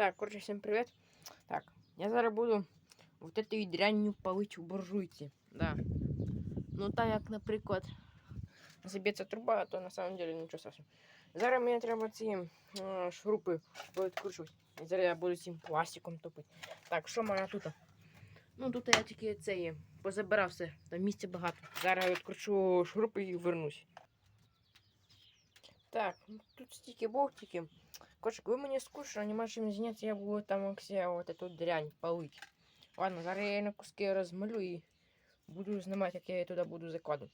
Так, коротше, всім привіт. Так, я зараз буду вот этой дрянню палить у буржуйці. Да. Ну, так як, наприклад, заб'ється труба, то на самом деле нічого страшного. Зараз мені треба ці е, шурупи відкручувати. Зараз я буду цим пластиком топити. Так, що в мене тут? Ну, тут я тільки це є. Позабирав все, там місця багато. Зараз я відкручу шурупи і вернусь. Так, ну, тут стільки болтики. Короче, коли мені скучно, нема чим зайнятися, я буду там все вот эту дрянь палить. Ладно, зараз я її на куски розмалю і буду знімати, як я її туди буду закладувати.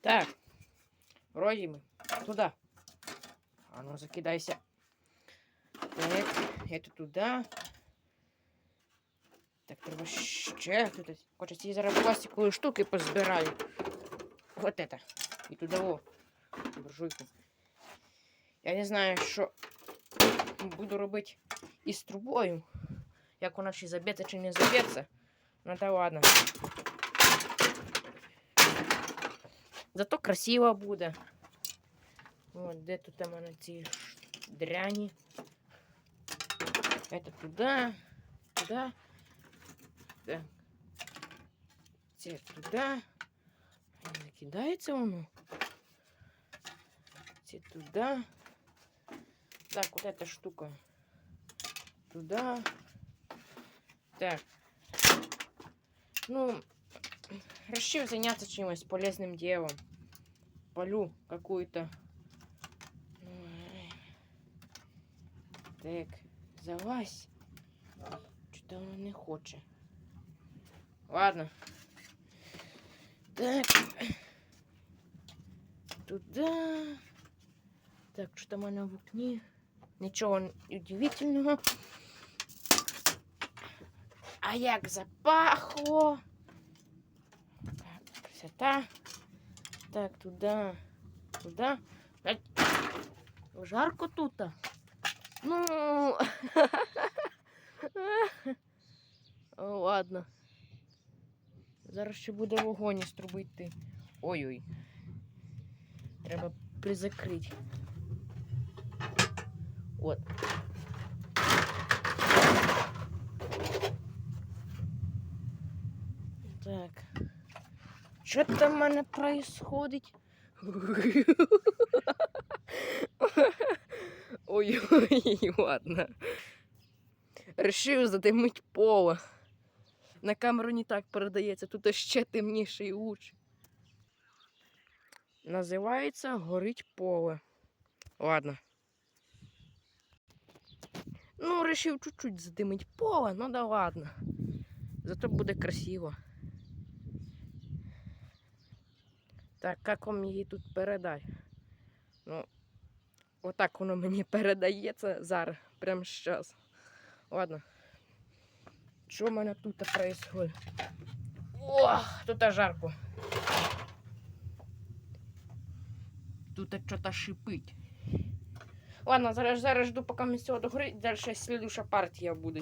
Так, вроді ми. Туди. А ну закидайся. Так, это туди. Так, треба ще тут. Короче, ці зараз пластикові штуки позбираю. Вот это. І туди о. Буржуйку. Я не знаю, що буду робити із трубою. Як вона чи заб'ється, чи не заб'ється. Ну та ладно. Зато красиво буде. От, де тут у мене ці ш- дряні. Это туди, туди. Так. Це туди. Не кидається воно. Це туди. Так, вот эта штука. Туда. Так. Ну, решил заняться чем-нибудь полезным делом. Полю какую-то. Так, залазь. Что-то он не хочет. Ладно. Так. Туда. Так, що там у мене в окні? Нічого удивительного. А як запахло. Так, красота. Так, туди, туди. Жарко тут. Ну. Ладно. Зараз ще буде вогонь із труби йти. Ой-ой. Треба призакрити. От. Так. Що там в мене происходить? Ой-ой, ладно. Решив задимить поле. На камеру не так передається, тут ще темніше і лучше. Називається горить поле. Ладно. Ну, решив чуть-чуть задимить поле, ну да ладно. Зато буде красиво. Так, як вам її тут передати? Ну, отак воно мені передається зараз, прямо зараз. Ладно. Що в мене тут происходит? Ох, тут жарко. Тут что-то шипить. Ладно, зараз, зараз жду, поки ми цього догорить, далі слідуша партія буде.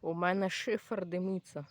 У мене шифер димиться.